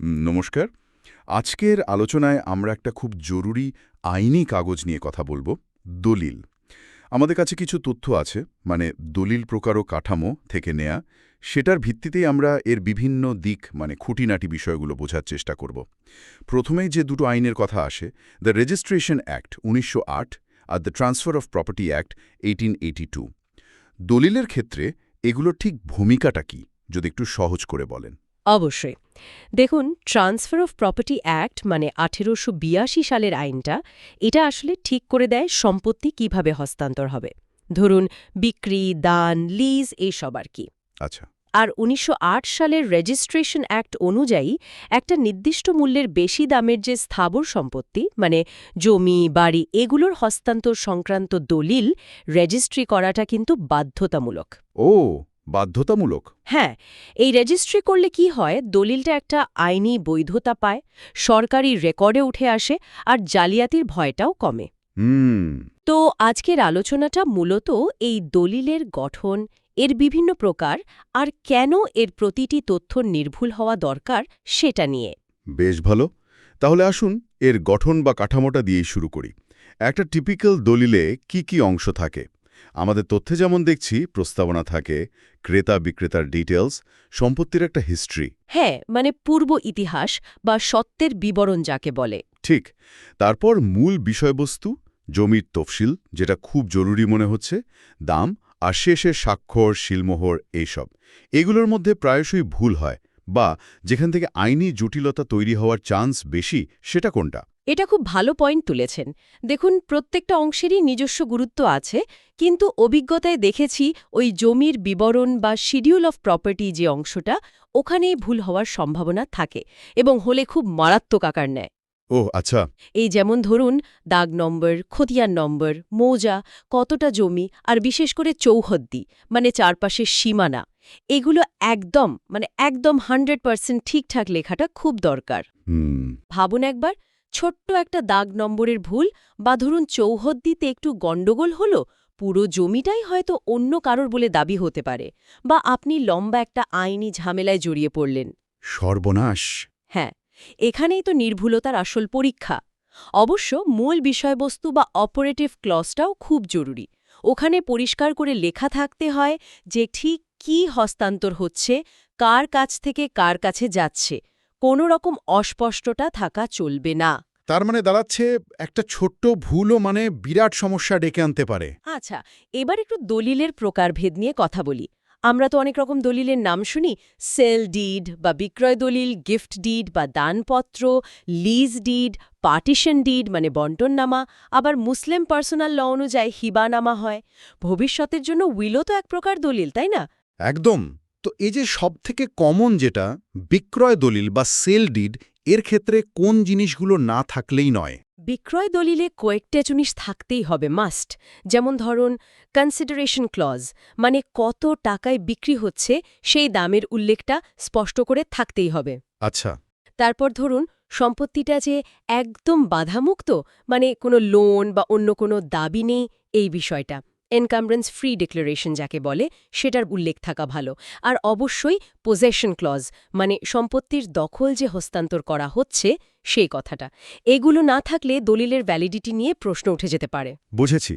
নমস্কার। আজকের আলোচনায় আমরা একটা খুব জরুরি আইনি কাগজ নিয়ে কথা বলব, দলিল। আমাদের কাছে কিছু তথ্য আছে মানে দলিল প্রকার ও কাঠামো থেকে নেয়া। সেটার ভিত্তিতেই আমরা এর বিভিন্ন দিক মানে খুঁটিনাটি বিষয়গুলো বোঝার চেষ্টা করব। প্রথমেই যে দুটো আইনের কথা আসে দ্য রেজিস্ট্রেশন অ্যাক্ট উনিশশো আট আর the transfer of property act eighteen দলিলের ক্ষেত্রে এগুলোর ঠিক ভূমিকাটা কি, যদি একটু সহজ করে বলেন? অবশ্যই। দেখুন ট্রান্সফার অফ প্রপার্টি অ্যাক্ট মানে আঠেরোশো সালের আইনটা এটা আসলে ঠিক করে দেয় সম্পত্তি কীভাবে হস্তান্তর হবে। ধরুন বিক্রি দান লিজ এইসব আর কি। আচ্ছা। আর উনিশশো আট সালের রেজিস্ট্রেশন অ্যাক্ট অনুযায়ী একটা নির্দিষ্ট মূল্যের বেশি দামের যে স্থাবর সম্পত্তি মানে জমি বাড়ি এগুলোর হস্তান্তর সংক্রান্ত দলিল রেজিস্ট্রি করাটা কিন্তু বাধ্যতামূলক। ও! বাধ্যতামূলক। হ্যাঁ এই রেজিস্ট্রি করলে কি হয় দলিলটা একটা আইনি বৈধতা পায় সরকারি রেকর্ডে উঠে আসে আর জালিয়াতির ভয়টাও কমে। হুম। তো আজকের আলোচনাটা মূলত এই দলিলের গঠন এর বিভিন্ন প্রকার আর কেন এর প্রতিটি তথ্য নির্ভুল হওয়া দরকার সেটা নিয়ে। বেশ ভালো। তাহলে আসুন এর গঠন বা কাঠামোটা দিয়েই শুরু করি। একটা টিপিক্যাল দলিলে কি কি অংশ থাকে? আমাদের তথ্যে যেমন দেখছি প্রস্তাবনা থাকে ক্রেতা বিক্রেতার ডিটেলস সম্পত্তির একটা হিস্ট্রি হ্যাঁ মানে পূর্ব ইতিহাস বা সত্যের বিবরণ যাকে বলে। ঠিক। তারপর মূল বিষয়বস্তু জমির তফসিল যেটা খুব জরুরি মনে হচ্ছে দাম আর শেষে স্বাক্ষর শিলমোহর এইসব। এগুলোর মধ্যে প্রায়শই ভুল হয় বা যেখান থেকে আইনি জটিলতা তৈরি হওয়ার চান্স বেশি সেটা কোনটা? এটা খুব ভালো পয়েন্ট তুলেছেন। দেখুন প্রত্যেকটা অংশেরই নিজস্ব গুরুত্ব আছে কিন্তু অভিজ্ঞতায় দেখেছি ওই জমির বিবরণ বা শিডিউল অফ প্রপার্টি যে অংশটা ওখানেই ভুল হওয়ার সম্ভাবনা থাকে এবং হলে খুব মারাত্মক আকার নেয়। ও আচ্ছা। এই যেমন ধরুন দাগ নম্বর খতিয়ান নম্বর মৌজা কতটা জমি আর বিশেষ করে চৌহদ্দি মানে চারপাশের সীমানা এগুলো একদম মানে একদম হান্ড্রেড পার্সেন্ট ঠিকঠাক লেখাটা খুব দরকার। হুম। ভাবুন একবার ছোট্ট একটা দাগ নম্বরের ভুল বা ধরুন চৌহদ্দিতে একটু গণ্ডগোল হলো পুরো জমিটাই হয়তো অন্য কারোর বলে দাবি হতে পারে বা আপনি লম্বা একটা আইনি ঝামেলায় জড়িয়ে পড়লেন। সর্বনাশ। হ্যাঁ এখানেই তো নির্ভুলতার আসল পরীক্ষা। অবশ্য মূল বিষয়বস্তু বা অপারেটিভ ক্লসটাও খুব জরুরি। ওখানে পরিষ্কার করে লেখা থাকতে হয় যে ঠিক কি হস্তান্তর হচ্ছে কার কাছ থেকে কার কাছে যাচ্ছে কোনো রকম অস্পষ্টতা থাকা চলবে না। তার মানে দাঁড়াচ্ছে একটা ছোট্ট ভুলও মানে বিরাট সমস্যা ডেকে আনতে পারে। আচ্ছা এবার একটু দলিলের প্রকারভেদ নিয়ে কথা বলি। আমরা তো অনেক রকম দলিলের নাম শুনি। সেল ডিড বা বিক্রয় দলিল গিফট ডিড বা দানপত্র লিজ ডিড পার্টিশন ডিড মানে বন্টননামা। আবার মুসলিম পার্সোনাল ল অনুযায়ী হিবানামা হয়। ভবিষ্যতের জন্য উইলও তো এক প্রকার দলিল তাই না? একদম। তো এই যে সব থেকে কমন যেটা বিক্রয় দলিল বা সেল ডিড এর ক্ষেত্রে কোন জিনিসগুলো না থাকলেই নয়? বিক্রয় দলিলে কয়েকটা জিনিস থাকতেই হবে মাস্ট যেমন ধরুন কনসিডারেশন ক্লজ মানে কত টাকায় বিক্রি হচ্ছে সেই দামের উল্লেখটা স্পষ্ট করে থাকতেই হবে। আচ্ছা। তারপর ধরুন সম্পত্তিটা যে একদম বাধামুক্ত মানে কোনো লোন বা অন্য কোনো দাবি নেই এই বিষয়টা। এনকামব্রেন্স ফ্রি ডিক্লারেশন যাকে বলে সেটার উল্লেখ থাকা ভালো। আর অবশ্যই পোজেশন ক্লজ মানে সম্পত্তির দখল যে হস্তান্তর করা হচ্ছে সেই কথাটা। এগুলো না থাকলে দলিলের ভ্যালিডিটি নিয়ে প্রশ্ন উঠে যেতে পারে। বুঝেছি।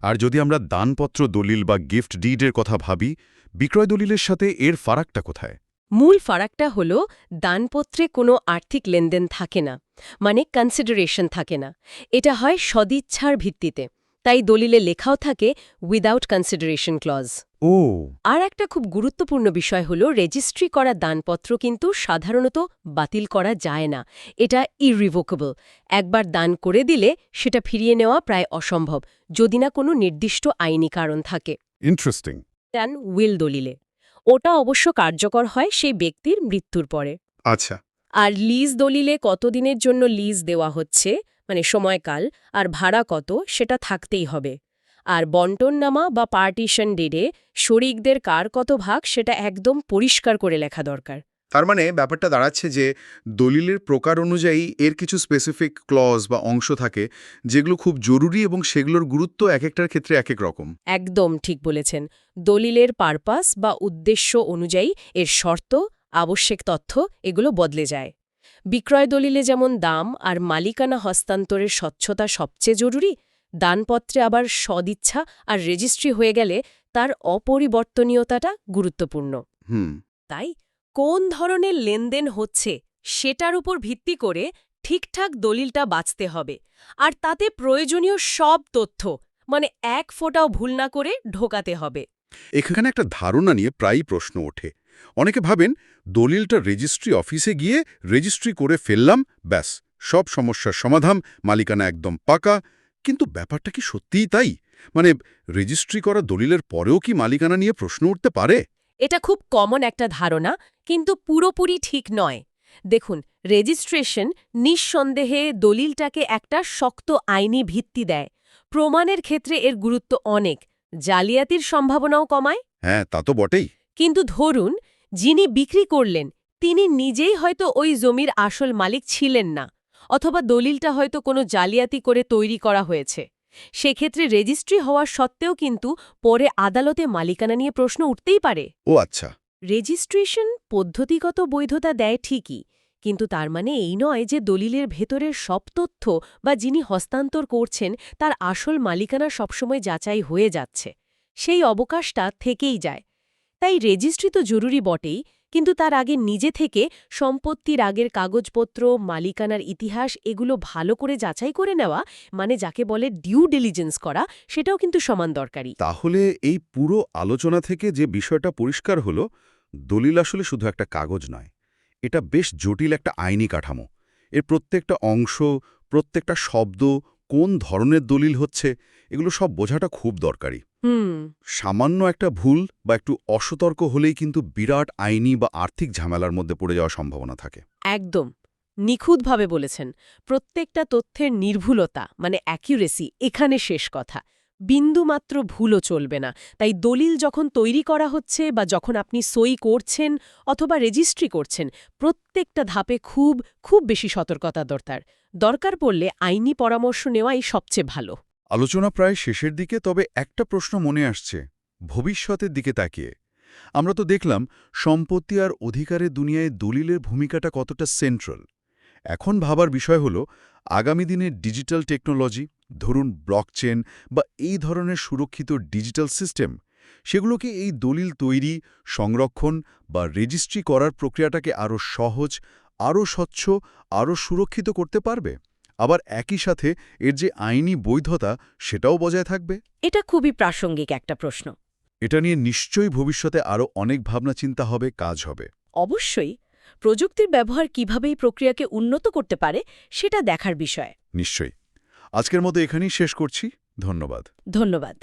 আর যদি আমরা দানপত্র দলিল বা গিফট ডিডের কথা ভাবি বিক্রয় দলিলের সাথে এর ফারাকটা কোথায়? মূল ফারাকটা হল দানপত্রে কোনো আর্থিক লেনদেন থাকে না মানে কনসিডারেশন থাকে না। এটা হয় সদিচ্ছার ভিত্তিতে। তাই দলিলে লেখাও থাকে উইদাউট কনসিডারেশন ক্লজ ও। আর একটা খুব গুরুত্বপূর্ণ বিষয় হল রেজিস্ট্রি করা দানপত্র কিন্তু সাধারণত বাতিল করা যায় না। এটা ইরিভোকেবল একবার দান করে দিলে সেটা ফিরিয়ে নেওয়া প্রায় অসম্ভব যদি না কোনো নির্দিষ্ট আইনি কারণ থাকে। ইন্টারেস্টিং দেন উইল দলিলে। ওটা অবশ্য কার্যকর হয় সেই ব্যক্তির মৃত্যুর পরে। আচ্ছা। আর লিজ দলিলে কতদিনের জন্য লিজ দেওয়া হচ্ছে? মানে সময়কাল আর ভাড়া কত সেটা থাকতেই হবে। আর বন্টননামা বা পার্টিশন ডেডে শরিকদের কার কত ভাগ সেটা একদম পরিষ্কার করে লেখা দরকার। তার মানে ব্যাপারটা দাঁড়াচ্ছে যে দলিলের প্রকার অনুযায়ী এর কিছু স্পেসিফিক ক্লজ বা অংশ থাকে যেগুলো খুব জরুরি এবং সেগুলোর গুরুত্ব এক একটার ক্ষেত্রে এক এক রকম। একদম ঠিক বলেছেন। দলিলের পারপাস বা উদ্দেশ্য অনুযায়ী এর শর্ত আবশ্যিক তথ্য এগুলো বদলে যায়। বিক্রয় দলিলে যেমন দাম আর মালিকানা হস্তান্তরের স্বচ্ছতা সবচেয়ে জরুরি দানপত্রে আবার সদিচ্ছা আর রেজিস্ট্রি হয়ে গেলে তার অপরিবর্তনীয়তাটা গুরুত্বপূর্ণ। হুম। তাই কোন ধরনের লেনদেন হচ্ছে সেটার উপর ভিত্তি করে ঠিকঠাক দলিলটা বাঁচতে হবে আর তাতে প্রয়োজনীয় সব তথ্য মানে এক ফোঁটাও ভুল না করে ঢোকাতে হবে। এখানে একটা ধারণা নিয়ে প্রায়ই প্রশ্ন ওঠে। অনেকে ভাবেন দলিলটা রেজিস্ট্রি অফিসে গিয়ে রেজিস্ট্রি করে ফেললাম ব্যাস সব সমস্যার সমাধান মালিকানা একদম পাকা। কিন্তু ব্যাপারটা কি সত্যিই তাই? মানে রেজিস্ট্রি করা দলিলের পরেও কি মালিকানা নিয়ে প্রশ্ন উঠতে পারে? এটা খুব কমন একটা ধারণা কিন্তু পুরোপুরি ঠিক নয়। দেখুন রেজিস্ট্রেশন নিঃসন্দেহে দলিলটাকে একটা শক্ত আইনি ভিত্তি দেয়। প্রমাণের ক্ষেত্রে এর গুরুত্ব অনেক জালিয়াতির সম্ভাবনাও কমায়। হ্যাঁ তা তো বটেই। কিন্তু ধরুন যিনি বিক্রি করলেন তিনি নিজেই হয়তো ওই জমির আসল মালিক ছিলেন না অথবা দলিলটা হয়তো কোনো জালিয়াতি করে তৈরি করা হয়েছে। সেক্ষেত্রে রেজিস্ট্রি হওয়ার সত্ত্বেও কিন্তু পরে আদালতে মালিকানা নিয়ে প্রশ্ন উঠতেই পারে। ও আচ্ছা। রেজিস্ট্রেশন পদ্ধতিগত বৈধতা দেয় ঠিকই কিন্তু তার মানে এই নয় যে দলিলের ভেতরের সব তথ্য বা যিনি হস্তান্তর করছেন তার আসল মালিকানা সবসময় যাচাই হয়ে যাচ্ছে। সেই অবকাশটা থেকেই যায়। তাই রেজিস্ট্রি তো জরুরি বটেই, কিন্তু তার আগে নিজে থেকে সম্পত্তির আগের কাগজপত্র, মালিকানার ইতিহাস এগুলো ভালো করে যাচাই করে নেওয়া মানে যাকে বলে ডিউ ডিলিজেন্স করা, সেটাও কিন্তু সমান দরকারি। তাহলে এই পুরো আলোচনা থেকে যে বিষয়টা পরিষ্কার হলো, দলিল আসলে শুধু একটা কাগজ নয়, এটা বেশ জটিল একটা আইনি কাঠামো। এর প্রত্যেকটা অংশ, প্রত্যেকটা শব্দ কোন ধরনের দলিল হচ্ছে এগুলো সব বোঝাটা খুব দরকারি। হুম। সামান্য একটা ভুল বা একটু অসতর্ক হলেই কিন্তু বিরাট আইনি বা আর্থিক ঝামেলার মধ্যে পড়ে যাওয়ার সম্ভাবনা থাকে। একদম। নিখুঁতভাবে বলেছেন প্রত্যেকটা তথ্যের নির্ভুলতা মানে অ্যাকিউরেসি এখানে শেষ কথা। বিন্দুমাত্র ভুলও চলবে না। তাই দলিল যখন তৈরি করা হচ্ছে বা যখন আপনি সই করছেন অথবা রেজিস্ট্রি করছেন প্রত্যেকটা ধাপে খুব খুব বেশি সতর্কতা দরকার। দরকার পড়লে আইনি পরামর্শ নেওয়াই সবচেয়ে ভালো। আলোচনা প্রায় শেষের দিকে, তবে একটা প্রশ্ন মনে আসছে, ভবিষ্যতের দিকে তাকিয়ে। আমরা তো দেখলাম, সম্পত্তি আর অধিকারের দুনিয়ায় দলিলের ভূমিকাটা কতটা সেন্ট্রাল এখন ভাবার বিষয় হল, আগামী দিনের ডিজিটাল টেকনোলজি, ধরুন ব্লকচেন বা এই ধরনের সুরক্ষিত ডিজিটাল সিস্টেম, সেগুলোকে এই দলিল তৈরি, সংরক্ষণ বা রেজিস্ট্রি করার প্রক্রিয়াটাকে আরও সহজ আরও স্বচ্ছ আরও সুরক্ষিত করতে পারবে? আবার একই সাথে এর যে আইনি বৈধতা সেটাও বজায় থাকবে? এটা খুবই প্রাসঙ্গিক একটা প্রশ্ন। এটা নিয়ে নিশ্চয়ই ভবিষ্যতে আরও অনেক ভাবনা চিন্তা হবে কাজ হবে। অবশ্যই। প্রযুক্তির ব্যবহার কীভাবে এই প্রক্রিয়াকে উন্নত করতে পারে সেটা দেখার বিষয়। নিশ্চয়ই। আজকের মতো এখানেই শেষ করছি। ধন্যবাদ। ধন্যবাদ।